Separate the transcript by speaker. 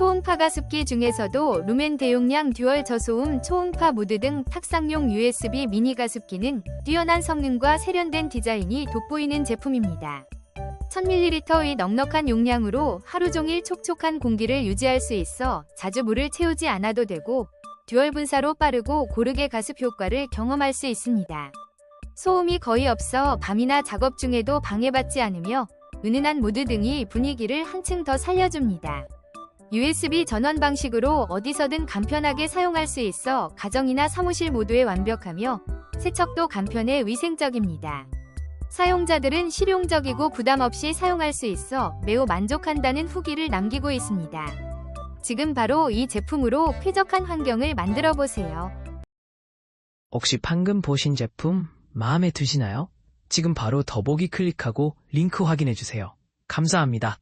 Speaker 1: 초음파 가습기 중에서도 루멘 대용량 듀얼 저소음 초음파 모드 등 탁상용 USB 미니 가습기는 뛰어난 성능과 세련된 디자인이 돋보이는 제품입니다. 1000ml의 넉넉한 용량으로 하루 종일 촉촉한 공기를 유지할 수 있어 자주 물을 채우지 않아도 되고 듀얼 분사로 빠르고 고르게 가습 효과를 경험할 수 있습니다. 소음이 거의 없어 밤이나 작업 중에도 방해받지 않으며 은은한 모드 등이 분위기를 한층 더 살려줍니다. USB 전원 방식으로 어디서든 간편하게 사용할 수 있어 가정이나 사무실 모두에 완벽하며 세척도 간편해 위생적입니다. 사용자들은 실용적이고 부담 없이 사용할 수 있어 매우 만족한다는 후기를 남기고 있습니다. 지금 바로 이 제품으로 쾌적한 환경을 만들어 보세요.
Speaker 2: 혹시 방금 보신 제품 마음에 드시나요? 지금 바로 더보기 클릭하고 링크 확인해 주세요. 감사합니다.